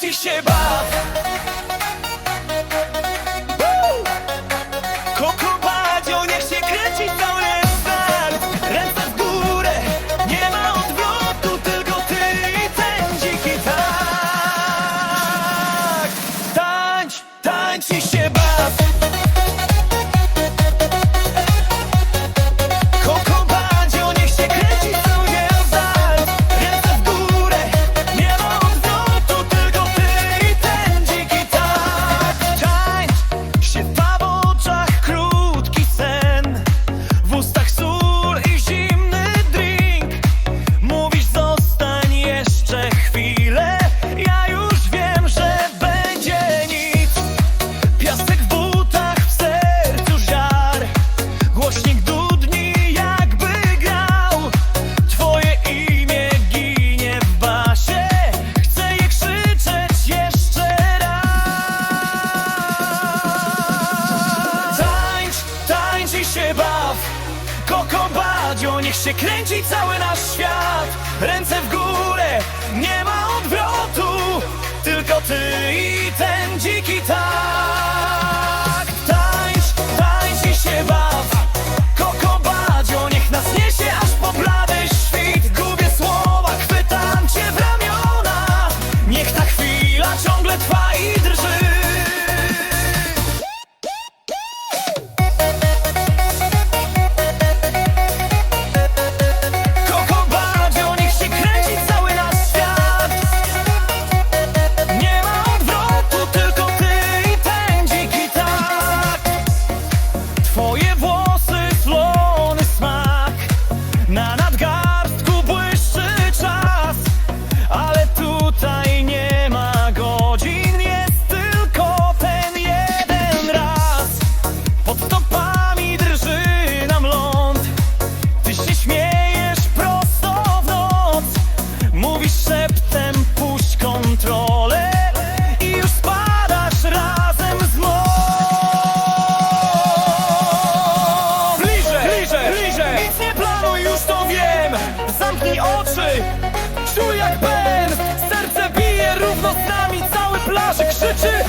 ci się baw. się baw. Koko niech się kręci cały nasz świat. Ręce w górę stopami drży nam ląd. Ty się śmiejesz prosto w noc. Mówisz szeptem puść kontrolę I już spadasz razem z moc Bliżej, bliżej, bliżej. Nic nie planuj, już to wiem. Zamknij oczy, czuj jak ben Serce bije równo z nami Cały plaży krzyczy.